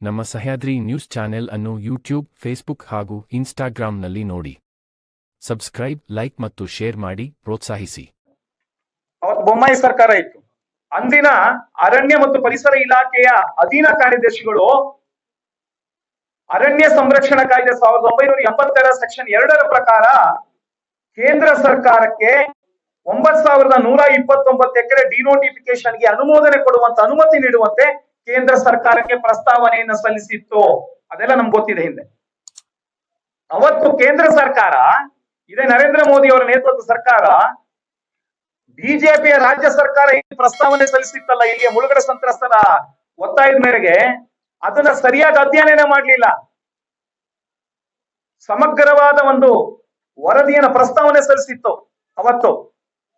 ನಮ್ಮ Sahyadri news channel ಅನ್ನು YouTube, Facebook ಹಾಗೂ ಇನ್ಸ್ಟಾಗ್ರಾಂನಲ್ಲಿ ನೋಡಿ. ಸಬ್ಸ್ಕ್ರೈಬ್, ಲೈಕ್ ಮತ್ತು ಶೇರ್ ಮಾಡಿ ಪ್ರೋತ್ಸಾಹಿಸಿ. ಅವತ್ತು ಬೊಮ್ಮಾಯಿ ಸರ್ಕಾರ ಇತ್ತು. ಅಂದಿನ ಅರಣ್ಯ ಮತ್ತು ಪರಿಸರ ಇಲಾಖೆಯ ಅಧೀನ ಕಾರ್ಯದರ್ಶಿಗಳು ಅರಣ್ಯ ಸಂರಕ್ಷಣಾ ಕಾಯ್ದೆ ಸಾವಿರದ ಒಂಬೈನೂರ ಎಂಬತ್ತೆರಡ ಸೆಕ್ಷನ್ ಎರಡರ ಪ್ರಕಾರ ಕೇಂದ್ರ ಸರ್ಕಾರಕ್ಕೆ ಒಂಬತ್ ಸಾವಿರದ ನೂರ ಇಪ್ಪತ್ತೊಂಬತ್ತು ಎಕರೆ ಡಿನೋಟಿಫಿಕೇಶನ್ಗೆ ಅನುಮೋದನೆ ಕೊಡುವಂತ ಅನುಮತಿ ನೀಡುವಂತೆ ಕೇಂದ್ರ ಸರ್ಕಾರಕ್ಕೆ ಪ್ರಸ್ತಾವನೆಯನ್ನು ಸಲ್ಲಿಸಿತ್ತು. ಅದೆಲ್ಲ ನಮ್ಗೆ ಗೊತ್ತಿದೆ ಹಿಂದೆ. ಅವತ್ತು ಕೇಂದ್ರ ಸರ್ಕಾರ, ಇದೇ ನರೇಂದ್ರ ಮೋದಿ ಅವರ ನೇತೃತ್ವದ ಸರ್ಕಾರ, ಬಿಜೆಪಿಯ ರಾಜ್ಯ ಸರ್ಕಾರ ಈ ಪ್ರಸ್ತಾವನೆ ಸಲ್ಲಿಸಿತ್ತಲ್ಲ, ಇಲ್ಲಿಯ ಮುಳುಗಡೆ ಸಂತ್ರಸ್ತರ ಒತ್ತಾಯದ ಮೇರೆಗೆ ಅದನ್ನ ಸರಿಯಾದ ಅಧ್ಯಯನ ಮಾಡಲಿಲ್ಲ. ಸಮಗ್ರವಾದ ಒಂದು ವರದಿಯನ್ನ ಪ್ರಸ್ತಾವನೆ ಸಲ್ಲಿಸಿತ್ತು ಅವತ್ತು.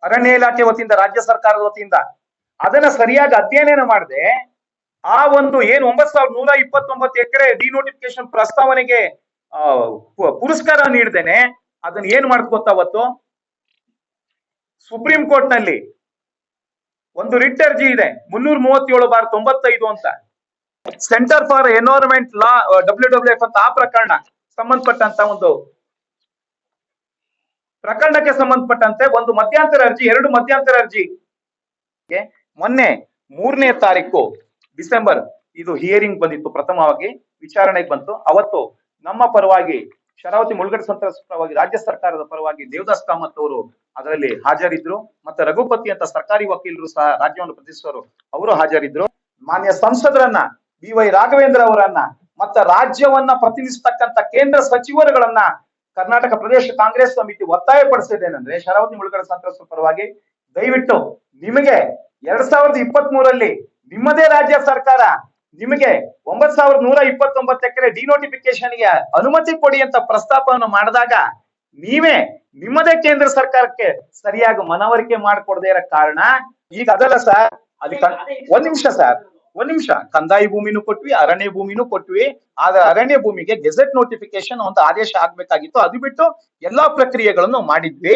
ಅರಣ್ಯ ಇಲಾಖೆ ವತಿಯಿಂದ, ರಾಜ್ಯ ಸರ್ಕಾರದ ವತಿಯಿಂದ. ಅದನ್ನ ಸರಿಯಾಗಿ ಅಧ್ಯಯನ ಮಾಡದೆ ಆ ಒಂದು ಏನು ಒಂಬತ್ ಸಾವಿರದ ನೂರ ಇಪ್ಪತ್ತೊಂಬತ್ತು ಎಕರೆ ಡಿನೋಟಿಫಿಕೇಶನ್ ಪ್ರಸ್ತಾವನೆಗೆ ಪುರಸ್ಕಾರ ನೀಡ್ದೇನೆ. ಅದನ್ನ ಏನ್ ಮಾಡ್ಕೊತ ಅವತ್ತು? ಸುಪ್ರೀಂ ಕೋರ್ಟ್ನಲ್ಲಿ ಒಂದು ರಿಟ್ ಅರ್ಜಿ ಇದೆ. ಮುನ್ನೂರ ಮೂವತ್ತೇಳು ಬಾರ್ ತೊಂಬತ್ತೈದು ಅಂತ. Centre for environment law W W F ಅಂತ ಆ ಪ್ರಕರಣ ಸಂಬಂಧಪಟ್ಟಂತ ಒಂದು ಪ್ರಕರಣಕ್ಕೆ ಸಂಬಂಧಪಟ್ಟಂತೆ ಒಂದು ಮಧ್ಯಂತರ ಅರ್ಜಿ, ಎರಡು ಮಧ್ಯಂತರ ಅರ್ಜಿ ಮೊನ್ನೆ ಮೂರನೇ ತಾರೀಕು ಡಿಸೆಂಬರ್ ಇದು ಹಿಯರಿಂಗ್ ಬಂದಿತ್ತು ಪ್ರಥಮವಾಗಿ, ವಿಚಾರಣೆಗೆ ಬಂತು. ಅವತ್ತು ನಮ್ಮ ಪರವಾಗಿ, ಶರಾವತಿ ಮುಳುಗಡೆ ಸಂತ್ರಸ್ತ ಪರವಾಗಿ, ರಾಜ್ಯ ಸರ್ಕಾರದ ಪರವಾಗಿ ದೇವದಾಸ್ ಕಾಮತ್ ಅವರು ಅದರಲ್ಲಿ ಹಾಜರಿದ್ರು. ಮತ್ತೆ ರಘುಪತಿ ಅಂತ ಸರ್ಕಾರಿ ವಕೀಲರು ಸಹ ರಾಜ್ಯವನ್ನು ಪ್ರತಿನಿಧಿಸುವರು ಅವರು ಹಾಜರಿದ್ರು. ಮಾನ್ಯ ಸಂಸದರನ್ನ, ಬಿ ವೈ ರಾಘವೇಂದ್ರ ಅವರನ್ನ, ಮತ್ತ ರಾಜ್ಯವನ್ನ ಪ್ರತಿನಿಧಿಸತಕ್ಕಂತ ಕೇಂದ್ರ ಸಚಿವರುಗಳನ್ನ ಕರ್ನಾಟಕ ಪ್ರದೇಶ ಕಾಂಗ್ರೆಸ್ ಸಮಿತಿ ಒತ್ತಾಯ ಪಡಿಸಿದ್ದೇನೆಂದ್ರೆ ಶರಾವತಿ ಮುಳುಗಡೆ ಸಂತ್ರಸ್ತರ ಪರವಾಗಿ ದಯವಿಟ್ಟು ನಿಮಗೆ ಎರಡ್ ಸಾವಿರದ ಇಪ್ಪತ್ತ್ ಮೂರಲ್ಲಿ ನಿಮ್ಮದೇ ರಾಜ್ಯ ಸರ್ಕಾರ, ನಿಮಗೆ ಒಂಬತ್ ಸಾವಿರದ ನೂರ ಇಪ್ಪತ್ತೊಂಬತ್ತು ಎಕರೆ ಡಿನೋಟಿಫಿಕೇಶನ್ಗೆ ಅನುಮತಿ ಕೊಡಿ ಅಂತ ಪ್ರಸ್ತಾಪವನ್ನು ಮಾಡಿದಾಗ ನೀವೇ ನಿಮ್ಮದೇ ಕೇಂದ್ರ ಸರ್ಕಾರಕ್ಕೆ ಸರಿಯಾಗಿ ಮನವರಿಕೆ ಮಾಡಿಕೊಡದೇ ಇರೋ ಕಾರಣ ಈಗ ಅದಲ್ಲ ಸರ್. ಕನ್- ಒಂದ್ ನಿಮಿಷ ಸರ್. ಒಂದ್ ನಿಮಿಷ. ಕಂದಾಯ ಭೂಮಿನೂ ಕೊಟ್ವಿ, ಅರಣ್ಯ ಭೂಮಿನೂ ಕೊಟ್ವಿ. ಆದ್ರೆ ಅರಣ್ಯ ಭೂಮಿಗೆ ಗೆಜೆಟ್ ನೋಟಿಫಿಕೇಶನ್ ಒಂದು ಆದೇಶ ಆಗ್ಬೇಕಾಗಿತ್ತು. ಅದು ಬಿಟ್ಟು ಎಲ್ಲಾ ಪ್ರಕ್ರಿಯೆಗಳನ್ನು ಮಾಡಿದ್ವಿ.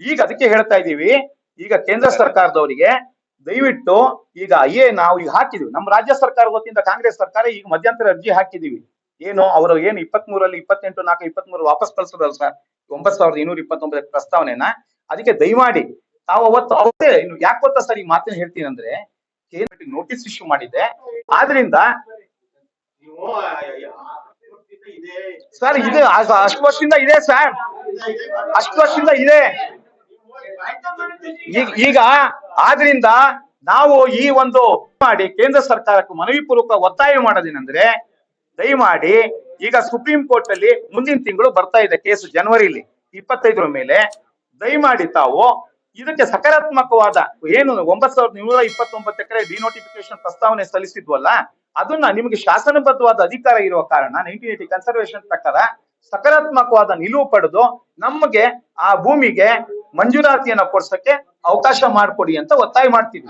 ಈಗ ಅದಕ್ಕೆ ಹೇಳ್ತಾ ಇದೀವಿ ಈಗ ಕೇಂದ್ರ ಸರ್ಕಾರದವರಿಗೆ ದಯವಿಟ್ಟು ಈಗ ಏ ನಾವು ಈಗ ಹಾಕಿದೀವಿ. ನಮ್ಮ ರಾಜ್ಯ ಸರ್ಕಾರ ವತಿಯಿಂದ ಕಾಂಗ್ರೆಸ್ ಸರ್ಕಾರ ಈಗ ಮಧ್ಯಂತರ ಅರ್ಜಿ ಹಾಕಿದೀವಿ. ಏನು ಅವರು ಏನು ಇಪ್ಪತ್ತ್ ಮೂರಲ್ಲಿ ಇಪ್ಪತ್ತೆಂಟು, ನಾಲ್ಕು ಇಪ್ಪತ್ತ್ ಮೂರು ವಾಪಸ್ ಕಳ್ಸಿದ್ರಲ್ಲ ಸರ್? ಒಂಬತ್ ಸಾವಿರದ ಇನ್ನೂರ ಇಪ್ಪತ್ತೊಂಬತ್ತು ಪ್ರಸ್ತಾವನೆನ? ಅದಕ್ಕೆ ದಯಮಾಡಿ ತಾವು ಅವತ್ತು ಅವತ್ತೇ ಇನ್ನು ಯಾಕೆ ಗೊತ್ತಾ ಸರ್ ಈ ಮಾತನ್ನ ಹೇಳ್ತೀನಿ ಅಂದ್ರೆ ನೋಟಿಸ್ ಇಶ್ಯೂ ಮಾಡಿದೆ ಆದ್ರಿಂದ ಸರ್ ಇದೆ ಅಷ್ಟು ವರ್ಷದಿಂದ ಇದೆ ಸರ್. ಅಷ್ಟು ವರ್ಷದಿಂದ ಇದೆ. ಈಗ ಆದ್ರಿಂದ ನಾವು ಈ ಒಂದು ಮಾಡಿ ಕೇಂದ್ರ ಸರ್ಕಾರಕ್ಕೆ ಮನವಿ ಪೂರ್ವಕ ಒತ್ತಾಯ ಮಾಡೋದೇನೆಂದ್ರೆ, ದಯಮಾಡಿ ಈಗ ಸುಪ್ರೀಂ ಕೋರ್ಟ್ ಅಲ್ಲಿ ಮುಂದಿನ ತಿಂಗಳು ಬರ್ತಾ ಇದೆ ಕೇಸು ಜನವರಿಲಿ, ಇಪ್ಪತ್ತೈದರ ಮೇಲೆ. ದಯಮಾಡಿ ತಾವು ಇದಕ್ಕೆ ಸಕಾರಾತ್ಮಕವಾದ ಏನು ಒಂಬತ್ ಸಾವಿರದ ನೂರ ಇಪ್ಪತ್ತೊಂಬತ್ತು ಎಕರೆ ಡಿನೋಟಿಫಿಕೇಶನ್ ಪ್ರಸ್ತಾವನೆ ಸಲ್ಲಿಸಿದ್ವಲ್ಲ, ಅದನ್ನ ನಿಮಗೆ ಶಾಸನಬದ್ಧವಾದ ಅಧಿಕಾರ ಇರುವ ಕಾರಣ ನೈನ್ಟೀನ್ ಏಟಿ ಕನ್ಸರ್ವೇಶನ್ ಪ್ರಕಾರ ಸಕಾರಾತ್ಮಕವಾದ ನಿಲುವು ಪಡೆದು ನಮಗೆ ಆ ಭೂಮಿಗೆ ಮಂಜೂರಾತಿಯನ್ನ ಕೊಡ್ಸಕ್ಕೆ ಅವಕಾಶ ಮಾಡಿಕೊಡಿ ಅಂತ ಒತ್ತಾಯ ಮಾಡ್ತೀವಿ